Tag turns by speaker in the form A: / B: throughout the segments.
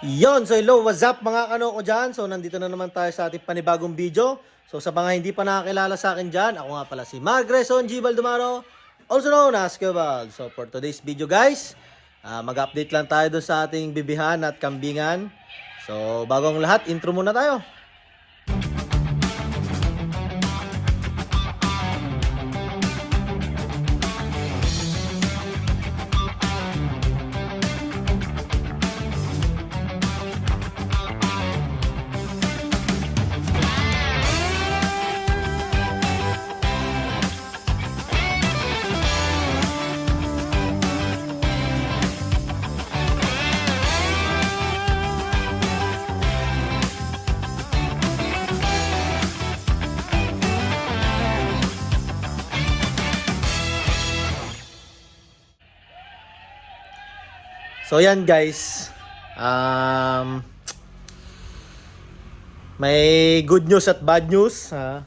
A: Yon, so hello, what's up mga kano ko dyan? So nandito na naman tayo sa ating panibagong video. So sa mga hindi pa nakakilala sa akin dyan, ako nga pala si Magreson G. Baldumaro, also known as Kebal. So for today's video guys, ah, mag-update lang tayo dun sa ating bibihan at kambingan. So bago ang lahat, intro muna tayo. So yan guys, um, may good news at bad news. Ha?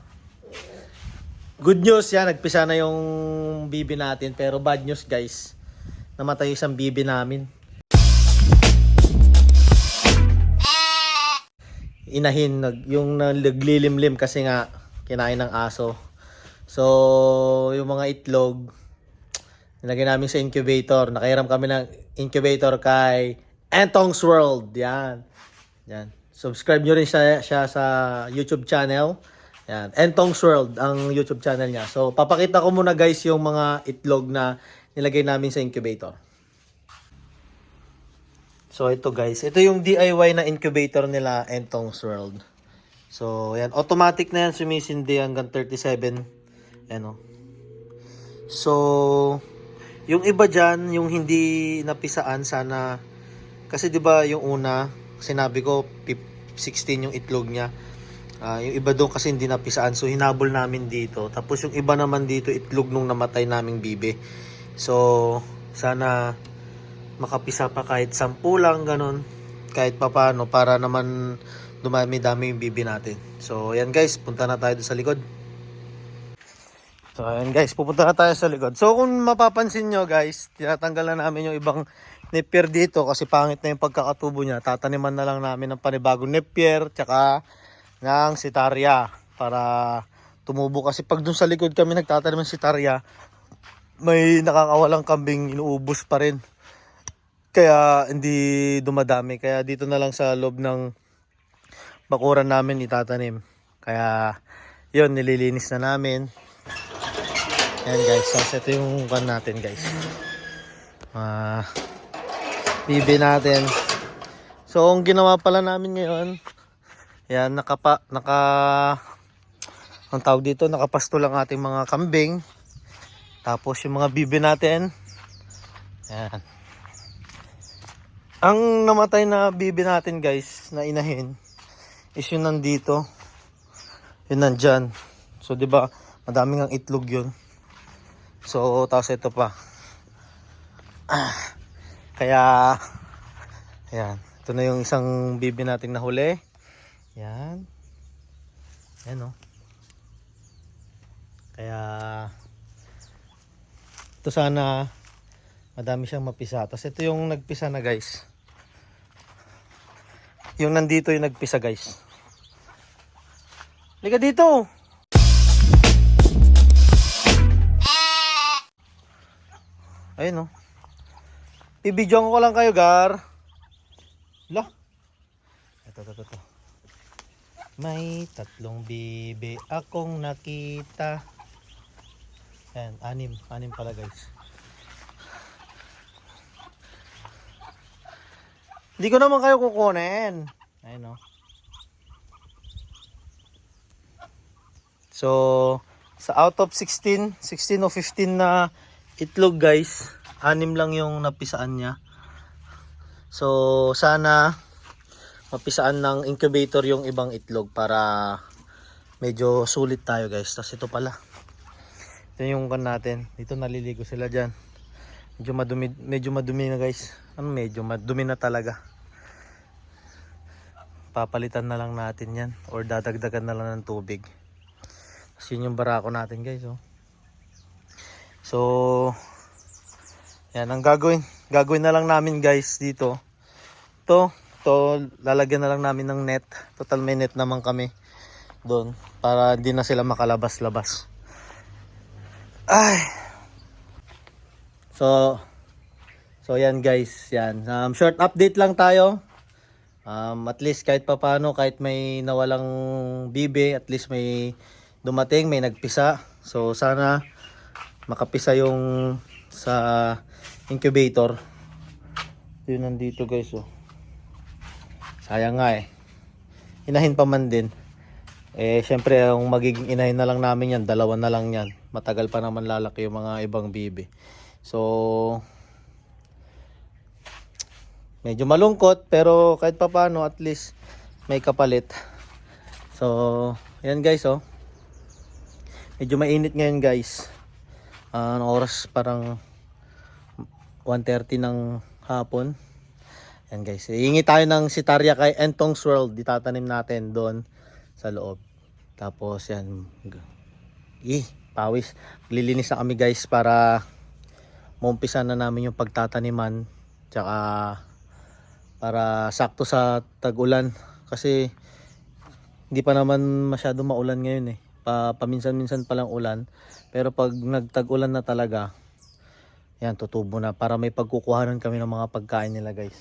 A: Good news yan, nagpisa na yung bibi natin. Pero bad news guys, namatay isang bibi namin. Inahin, nag, yung naglilimlim kasi nga kinain ng aso. So, yung mga itlog, nilagay namin sa incubator. Nakairam kami ng incubator kay Antong's World. Yan. Yan. Subscribe nyo rin siya, siya sa YouTube channel. Yan. Antong's World ang YouTube channel niya. So, papakita ko muna guys yung mga itlog na nilagay namin sa incubator. So, ito guys. Ito yung DIY na incubator nila Antong's World. So, yan. Automatic na yan. Sumisindi hanggang 37. Ano. So, yung iba dyan, yung hindi napisaan, sana, kasi 'di ba yung una, sinabi ko, pip- 16 yung itlog niya. Ah, yung iba doon kasi hindi napisaan, so hinabol namin dito. Tapos yung iba naman dito, itlog nung namatay naming bibe. So, sana makapisa pa kahit 10 lang, ganun. Kahit papano, para naman dumami-dami yung bibi natin. So, yan guys, punta na tayo sa likod. So ayan guys, pupunta na tayo sa likod. So kung mapapansin nyo guys, tinatanggal na namin yung ibang nepier dito kasi pangit na yung pagkakatubo niya. Tataniman na lang namin ng panibagong nepier tsaka ng sitarya para tumubo. Kasi pag dun sa likod kami nagtatanim ng sitarya, may nakakawalang kambing inuubos pa rin. Kaya hindi dumadami. Kaya dito na lang sa loob ng bakuran namin itatanim. Kaya yun, nililinis na namin. Ayan guys, so ito yung kan natin guys. Ah, bibi natin. So ang ginawa pala namin ngayon, yan nakapa naka ang tawag dito, nakapasto lang ating mga kambing. Tapos yung mga bibi natin. Yan. Ang namatay na bibi natin guys, na inahin, is yun nandito. Yun nandyan. So 'di ba, madaming ang itlog yun. So, tapos ito pa. Ah, kaya, ayan. Ito na yung isang bibi nating nahuli. Yan. Yan o. Kaya, ito sana, madami siyang mapisa. Tapos ito yung nagpisa na guys. Yung nandito yung nagpisa guys. Liga dito! Ayun oh. Ibidyoan ko lang kayo, Gar. Ito, ito, ito, ito. May tatlong bibi akong nakita. Ayan, anim. Anim pala, guys. Hindi ko naman kayo kukunin. Ayun oh. So, sa out of 16, 16 o 15 na itlog guys, anim lang yung napisaan niya. So sana mapisaan ng incubator yung ibang itlog para medyo sulit tayo guys. Tapos ito pala. Ito yung kan natin. Dito naliligo sila dyan. Medyo madumi, medyo madumi na guys. Ano medyo madumi na talaga. Papalitan na lang natin yan or dadagdagan na lang ng tubig. Kasi yun yung barako natin guys oh. So, yan ang gagawin. Gagawin na lang namin guys dito. To, to, lalagyan na lang namin ng net. Total may net naman kami doon para hindi na sila makalabas-labas. Ay. So, so yan guys, yan. Um, short update lang tayo. Um, at least kahit papano, kahit may nawalang bibe, at least may dumating, may nagpisa. So sana makapisa yung sa incubator. Yun nandito guys oh. Sayang nga eh. Inahin pa man din. Eh syempre ang magiging inahin na lang namin yan, dalawa na lang yan. Matagal pa naman lalaki yung mga ibang bibi. So medyo malungkot pero kahit papano at least may kapalit. So, yan guys oh. Medyo mainit ngayon guys. Anong oras parang 1.30 ng hapon. Yan guys. Iingi tayo ng sitarya kay Entong's World. Ditatanim natin doon sa loob. Tapos yan. Ih, pawis. Lilinis na kami guys para maumpisa na namin yung pagtataniman. Tsaka para sakto sa tag-ulan. Kasi hindi pa naman masyado maulan ngayon eh. Pa, paminsan-minsan pa lang ulan. Pero pag nagtag-ulan na talaga, yan, tutubo na. Para may pagkukuhanan kami ng mga pagkain nila guys.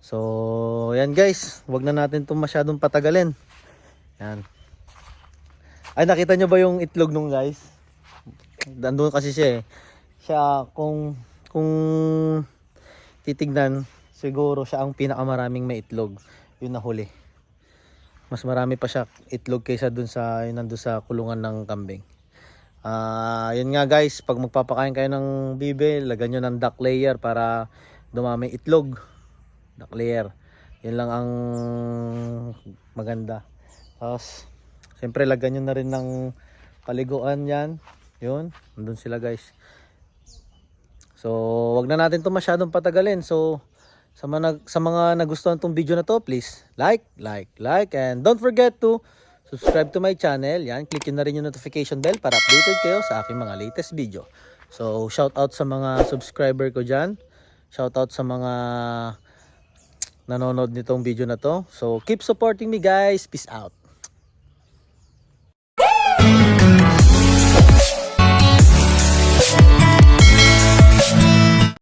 A: So, yan guys. Huwag na natin itong masyadong patagalin. Yan. Ay, nakita nyo ba yung itlog nung guys? Nandun kasi siya eh. Siya, kung, kung titignan, siguro siya ang pinakamaraming may itlog. Yun na huli. Mas marami pa siya itlog kaysa dun sa, yun nandun sa kulungan ng kambing. Ah, yun nga guys, pag magpapakain kayo ng bibe, lagyan nyo ng duck layer para dumami itlog. Duck layer. Yun lang ang maganda. Tapos, siyempre lagyan nyo na rin ng paliguan yan. Yun, nandun sila guys. So, wag na natin to masyadong patagalin. So, sa mga, sa mga nagustuhan tong video na to, please like, like, like, and don't forget to subscribe to my channel. Yan, click na rin yung notification bell para updated kayo sa aking mga latest video. So, shout out sa mga subscriber ko dyan. Shout out sa mga nanonood nitong video na to. So, keep supporting me guys. Peace out.